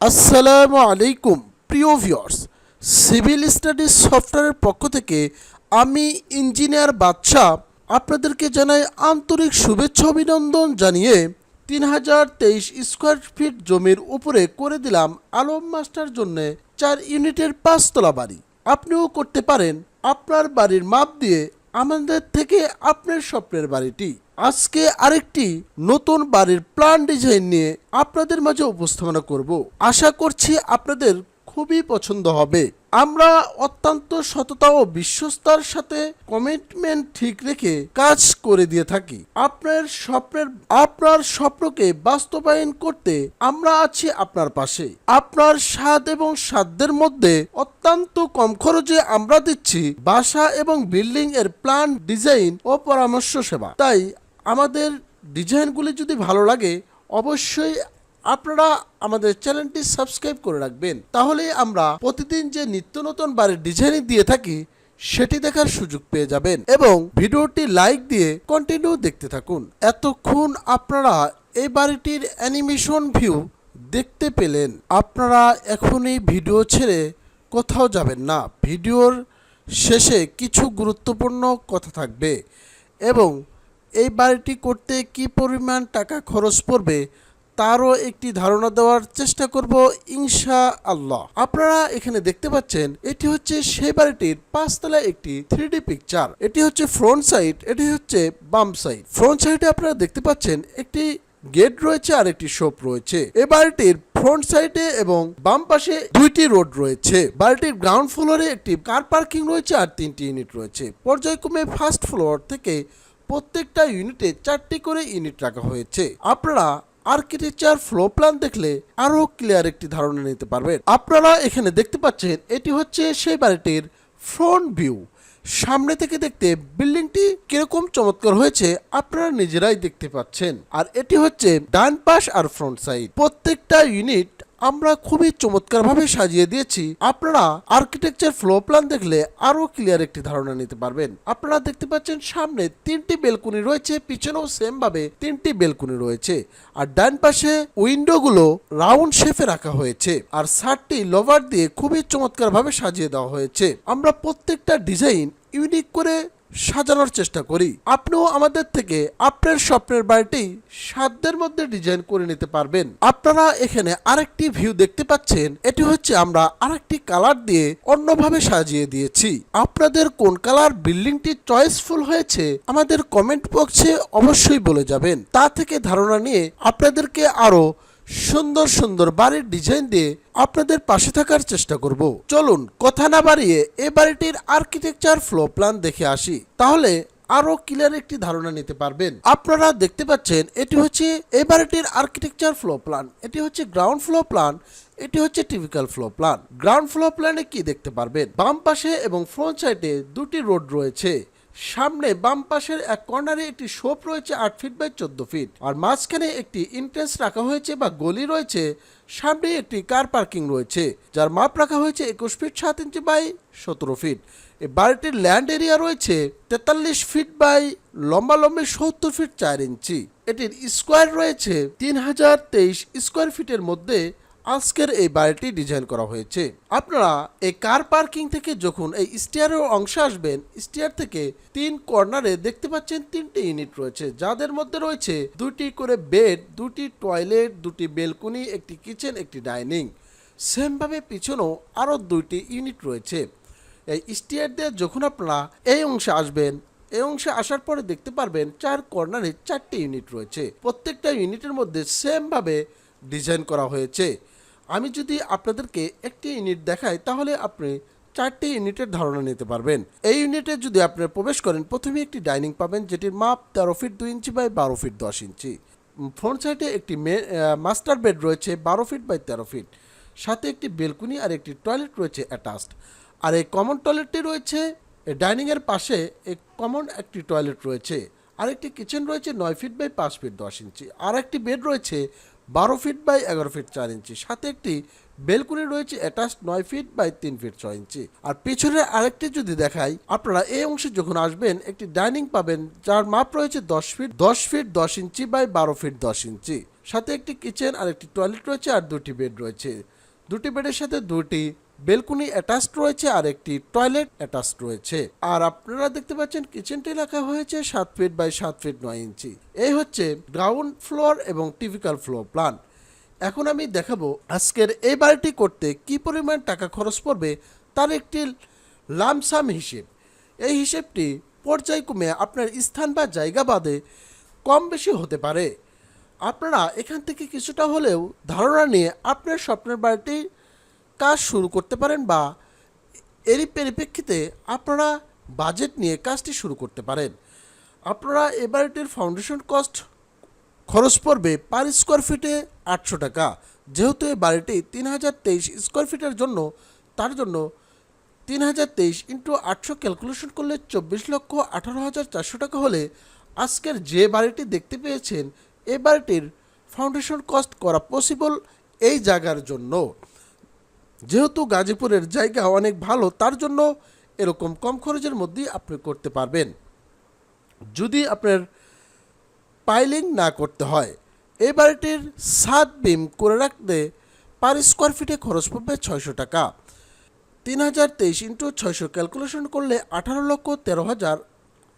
আসসালামু আলাইকুম, প্রিয় ভিউয়ার্স সিভিল স্টাডিজ সফটওয়্যারের পক্ষ থেকে আমি ইঞ্জিনিয়ার বাদশাহ আপনাদেরকে জানাই আন্তরিক শুভেচ্ছা অভিনন্দন জানিয়ে তিন হাজার তেইশ স্কোয়ার ফিট জমির উপরে করে দিলাম আলম মাস্টার জন্যে চার ইউনিটের পাঁচতলা বাড়ি। আপনিও করতে পারেন। আপনার বাড়ির মাপ দিয়ে আমাদের থেকে আপনার স্বপ্নের বাড়িটি। আজকে আরেকটি নতুন বাড়ির প্ল্যান ডিজাইন নিয়ে আপনাদের মাঝে উপস্থাপনা করব। আশা করছি আপনাদের খুবই পছন্দ হবে। আমরা অত্যন্ত সততা ও বিশ্বস্তার সাথে কমিটমেন্ট ঠিক রেখে কাজ করে দিয়ে থাকি। আপনার স্বপ্নের, আপনার স্বপ্নকে বাস্তবায়ন করতে আমরা আছি আপনার পাশে। আপনার স্বাদ এবং সাধ্যের মধ্যে অত্যন্ত কম খরচে আমরা দিচ্ছি বাসা এবং বিল্ডিং এর প্ল্যান ডিজাইন ও পরামর্শ সেবা। তাই আমাদের ডিজাইনগুলি যদি ভালো লাগে, অবশ্যই আপনারা আমাদের চ্যানেলটি সাবস্ক্রাইব করে রাখবেন। তাহলে আমরা প্রতিদিন যে নিত্য নতুন বাড়ির ডিজাইন দিয়ে থাকি, সেটি দেখার সুযোগ পেয়ে যাবেন এবং ভিডিওটি লাইক দিয়ে কন্টিনিউ দেখতে থাকুন। এতক্ষণ আপনারা এই বাড়িটির অ্যানিমেশন ভিউ দেখতে পেলেন। আপনারা এখনই ভিডিও ছেড়ে কোথাও যাবেন না। ভিডিওর শেষে কিছু গুরুত্বপূর্ণ কথা থাকবে এবং এই বাড়িটি করতে কি পরিমাণ টাকা খরচ পড়বে তারও একটি ধারণা দেওয়ার চেষ্টা করব ইনশা আল্লাহ আপনারা এখানে দেখতে পাচ্ছেন, এটি হচ্ছে সেই বাড়িটির পাঁচতলা একটি থ্রি পিকচার। এটি হচ্ছে ফ্রন্ট সাইড, এটি হচ্ছে বাম সাইড। ফ্রন্ট সাইডে আপনারা দেখতে পাচ্ছেন, একটি গেট রয়েছে আর একটি শপ রয়েছে। এ বাড়িটির ফ্রন্ট সাইডে এবং বাম পাশে দুইটি রোড রয়েছে। বাড়িটির গ্রাউন্ড ফ্লোরে একটি কার পার্কিং রয়েছে আর তিনটি ইউনিট রয়েছে। পর্যায়ক্রমে ফার্স্ট ফ্লোর থেকে প্রত্যেকটা ইউনিটে চারটি করে ইউনিট রাখা হয়েছে। আপনারা আর্কিটেকচার ফ্লো প্ল্যান দেখলে আরও ক্লিয়ার একটি ধারণা নিতে পারবেন। আপনারা এখানে দেখতে পাচ্ছেন, এটি হচ্ছে সেই বাড়িটির ফ্রন্ট ভিউ। সামনে থেকে দেখতে বিল্ডিংটি কীরকম চমৎকার হয়েছে আপনারা নিজেরাই দেখতে পাচ্ছেন। আর এটি হচ্ছে ডান পাশ আর ফ্রন্ট সাইড। প্রত্যেকটা ইউনিট আমরা খুবই চমৎকারভাবে সাজিয়ে দিয়েছি। আপনারা আর্কিটেকচার ফ্লো প্ল্যান দেখলে আরও ক্লিয়ার একটি ধারণা নিতে পারবেন। আপনারা দেখতে পাচ্ছেন সামনে তিনটি বেলকুনি রয়েছে, পিছনেও সেম ভাবে তিনটি বেলকুনি রয়েছে। আর ডান পাশে উইন্ডোগুলো রাউন্ড শেপে রাখা হয়েছে। আর সারটি লোভার দিয়ে খুবই চমৎকারভাবে সাজিয়ে দেওয়া হয়েছে। আমরা প্রত্যেকটা ডিজাইন ইউনিক করে সাজানোর চেষ্টা করি। আপনিও আমাদের থেকে আপনার স্বপ্নের বাড়িটি সাধ্যের মধ্যে ডিজাইন করে নিতে পারবেন। আপনারা এখানে আরেকটি ভিউ দেখতে পাচ্ছেন। এটি হচ্ছে আমরা আরেকটি কালার দিয়ে অন্যভাবে সাজিয়ে দিয়েছি। আপনাদের কোন কালার বিল্ডিংটি চয়েসফুল হয়েছে আমাদের কমেন্ট বক্সে অবশ্যই বলে যাবেন। তা থেকে ধারণা নিয়ে আপনাদেরকে আরও সুন্দর সুন্দর বাড়ির ডিজাইন দিয়ে আপনাদের পাশে থাকার চেষ্টা করব। চলুন, কথা না বাড়িয়ে এ বাড়িটির আর্কিটেকচার ফ্লো প্ল্যান দেখে আসি। তাহলে আরও ক্লিয়ার একটি ধারণা নিতে পারবেন। আপনারা দেখতে পাচ্ছেন, এটি হচ্ছে এই বাড়িটির আর্কিটেকচার ফ্লো প্ল্যান এটি হচ্ছে গ্রাউন্ড ফ্লো প্ল্যান এটি হচ্ছে typical floor plan ground floor প্ল্যানে কি দেখতে পারবেন? বাম পাশে এবং ফ্রন্ট সাইডে দুটি রোড রয়েছে। সামনে বাম পাশের এক কর্নারে একটি শোপ রয়েছে আট ফিট বাই চোদ্দ ফিট। আর মাঝখানে একটি ইন্ট্রেন্স রাখা হয়েছে বা গলি রয়েছে, সামনে একটি কার পার্কিং রয়েছে, যার মাপ রাখা হয়েছে একুশ ফিট সাত ইঞ্চি বাই সতেরো ফিট। এই বাড়িটির ল্যান্ড এরিয়া রয়েছে তেতাল্লিশ ফিট বাই লম্বা লম্বি সত্তর ফিট চার ইঞ্চি। এটির স্কোয়ার রয়েছে তিন হাজার তেইশ স্কোয়ার ফিটের মধ্যে আজকের এই বাড়িটি ডিজাইন করা হয়েছে। আপনারা এই কার পার্কিং থেকে যখন এই স্টিয়ারের অংশে আসবেন, স্টিয়ার থেকে তিন কর্নারে দেখতে পাচ্ছেন তিনটি ইউনিট রয়েছে। যাদের মধ্যে রয়েছে দুটি করে বেড, দুটি টয়লেট, দুটি বেলকনি, একটি কিচেন, একটি ডাইনিং। সেমভাবে পিছনেও আরও দুইটি ইউনিট রয়েছে। এই স্টিয়ার দিয়ে যখন আপনারা এই অংশে আসবেন, এই অংশে আসার পরে দেখতে পারবেন চার কর্নারে চারটি ইউনিট রয়েছে। প্রত্যেকটা ইউনিটের মধ্যে সেমভাবে ডিজাইন করা হয়েছে। আমি যদি আপনাদেরকে একটি ইউনিট দেখাই, তাহলে আপনি চারটি ইউনিটের ধারণা নিতে পারবেন। এই ইউনিটে যদি আপনি প্রবেশ করেন, প্রথমে একটি ডাইনিং পাবেন, যেটির মাপ তেরো ফিট দুই ইঞ্চি বাই বারো ফিট দশ ইঞ্চি। ফ্রন্ট সাইডে একটি মাস্টার বেড রয়েছে বারো ফিট বাই তেরো ফিট। সাথে একটি বেলকুনি আর একটি টয়লেট রয়েছে অ্যাটাচড। আর এই কমন টয়লেটটি রয়েছে ডাইনিংয়ের পাশে এক কমন একটি টয়লেট রয়েছে। আরেকটি কিচেন রয়েছে নয় ফিট বাই পাঁচ ফিট দশ ইঞ্চি। আর একটি বেড রয়েছে বারো ফিট বাই এগারো ফিট চার ইঞ্চি। সাথে একটি বেলকুনি রয়েছে অ্যাটাচ নয় ফিট বাই তিন ফিট ছয় ইঞ্চি। আর পিছনের আরেকটি যদি দেখাই, আপনারা এই অংশে যখন আসবেন, একটি ডাইনিং পাবেন, যার মাপ রয়েছে দশ ফিট দশ ফিট দশ ইঞ্চি বাই বারো ফিট দশ ইঞ্চি। সাথে একটি কিচেন আর একটি টয়লেট রয়েছে, আর দুটি বেড রয়েছে। দুটি বেডের সাথে দুটি বেলকুনি অ্যাটাচড রয়েছে আর একটি টয়লেট অ্যাটাচড রয়েছে। আর আপনারা দেখতে পাচ্ছেন, কিচেনটি লেখা হয়েছে সাত ফিট বাই সাত ফিট নয় ইঞ্চি। এই হচ্ছে গ্রাউন্ড ফ্লোর এবং টিপিক্যাল ফ্লোর প্ল্যান। এখন আমি দেখাবো আজকের এই বাড়িটি করতে কি পরিমাণ টাকা খরচ পড়বে, তার একটি লামসাম হিসেব। এই হিসেবটি পর্যায়ক্রমে আপনার স্থান বা জায়গা বাদে কম বেশি হতে পারে। আপনারা এখান থেকে কিছুটা হলেও ধারণা নিয়ে আপনার স্বপ্নের বাড়িটি কাজ শুরু করতে পারেন বা এরই পরিপ্রেক্ষিতে আপনারা বাজেট নিয়ে কাজটি শুরু করতে পারেন। আপনারা এ বাড়িটির ফাউন্ডেশন কস্ট খরচ পড়বে পার স্কোয়ার ফিটে আটশো টাকা। যেহেতু এই বাড়িটি তিন হাজার তেইশ স্কোয়ার ফিটের জন্য, তার জন্য তিন হাজার তেইশ ইন্টু আটশো ক্যালকুলেশন করলে চব্বিশ লক্ষ আঠারো হাজার চারশো টাকা হলে আজকের যে বাড়িটি দেখতে পেয়েছেন, এ বাড়িটির ফাউন্ডেশন কস্ট করা পসিবল এই জায়গার জন্য। যেহেতু গাজীপুরের জায়গা অনেক ভালো, তার জন্য এরকম কম খরচের মধ্যেই আপনি করতে পারবেন। যদি আপনার পাইলিং না করতে হয়, এই বাড়িটির সাত বিম করে রাখতে পার স্কোয়ার ফিটে খরচ পড়বে ছয়শো টাকা। তিন হাজার তেইশ ইন্টু ছয়শো ক্যালকুলেশন করলে আঠারো লক্ষ তেরো হাজার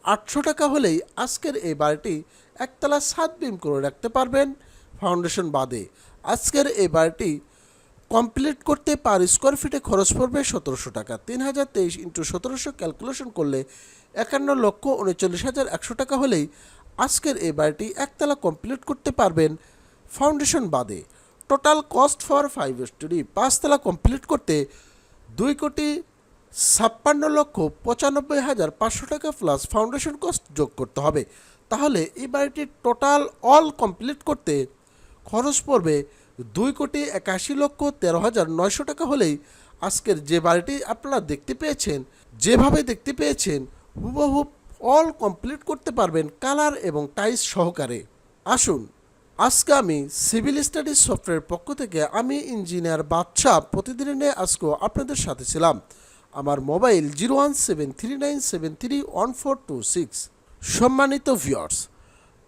আটশো টাকা হলেই আজকের এই বাড়িটি একতলা সাত বিম করে রাখতে পারবেন ফাউন্ডেশন বাদে। আজকের এই বাড়িটি কমপ্লিট করতে পার স্কোয়ার ফিটে খরচ পড়বে সতেরোশো টাকা। তিন হাজার তেইশ ইন্টু সতেরোশো ক্যালকুলেশন করলে একান্ন লক্ষ উনচল্লিশ হাজার একশো টাকা হলেই আজকের এই বাড়িটি একতলা কমপ্লিট করতে পারবেন ফাউন্ডেশন বাদে। Total cost for five storey পাঁচতলা কমপ্লিট করতে দুই কোটি ছাপ্পান্ন লক্ষ পঁচানব্বই হাজার পাঁচশো টাকা প্লাস ফাউন্ডেশন কস্ট যোগ করতে হবে। তাহলে এই বাড়িটির টোটাল অল কমপ্লিট করতে খরচ পড়বে দুই কোটি একাশি লক্ষ তেরো হাজার নয়শো টাকা হলেই আজকের যে বাড়িটি আপনারা দেখতে পেয়েছেন, যেভাবে দেখতে পেয়েছেন হুবহুব অল কমপ্লিট করতে পারবেন কালার এবং টাইস সহকারে। আসুন, আজকে আমি সিভিল স্টাডিজ সফটওয়্যার পক্ষ থেকে আমি ইঞ্জিনিয়ার বাদশাহ প্রতিদিনের নিয়ে আজকেও আপনাদের সাথে ছিলাম। আমার mobile zero one seven three nine seven three one four two six সম্মানিত ভিউয়ার্স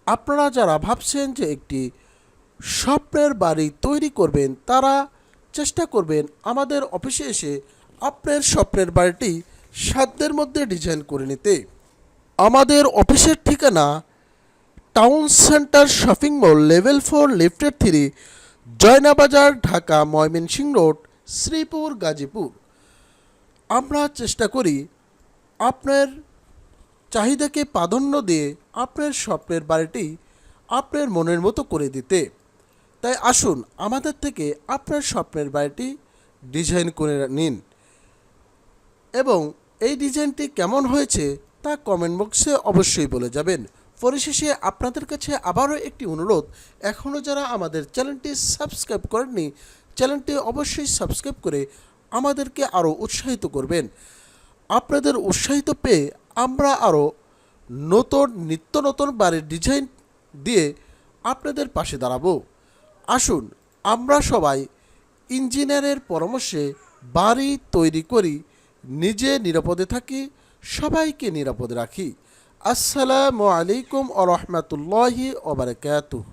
আপনারা যারা ভাবছেন যে একটি স্বপ্নের বাড়ি তৈরি করবেন, তারা চেষ্টা করবেন আমাদের অফিসে এসে আপনার স্বপ্নের বাড়িটি সাধ্যের মধ্যে ডিজাইন করে নিতে। আমাদের অফিসের ঠিকানা town centre shopping mall level four lifted three Joynabazar, Dhaka, Mymensingh road, Sreepur, Gazipur. আমরা চেষ্টা করি আপনার চাহিদাকে প্রাধান্য দিয়ে আপনার স্বপ্নের বাড়িটি আপনার মনের মতো করে দিতে। তাই আসুন আমাদের থেকে আপনার স্বপ্নের বাড়িটি ডিজাইন করে নিন। এবং এই ডিজাইনটি কেমন হয়েছে তা কমেন্ট বক্সে অবশ্যই বলে যাবেন। পরিশেষে আপনাদের কাছে আবারও একটি অনুরোধ এখনও যারা আমাদের চ্যানেলটি সাবস্ক্রাইব করেননি, চ্যানেলটি অবশ্যই সাবস্ক্রাইব করে আমাদেরকে আরও উৎসাহিত করবেন। আপনাদের উৎসাহিত পেয়ে আমরা আরও নতুন, নিত্য নতুন বাড়ির ডিজাইন দিয়ে আপনাদের পাশে দাঁড়াবো। আসুন, আমরা সবাই ইঞ্জিনিয়ারের পরামর্শে বাড়ি তৈরি করি, নিজে নিরাপদে থাকি, সবাইকে নিরাপদে রাখি। আসসালামু আলাইকুম আ রহমতুল্লাহি ওবরাকাতুহ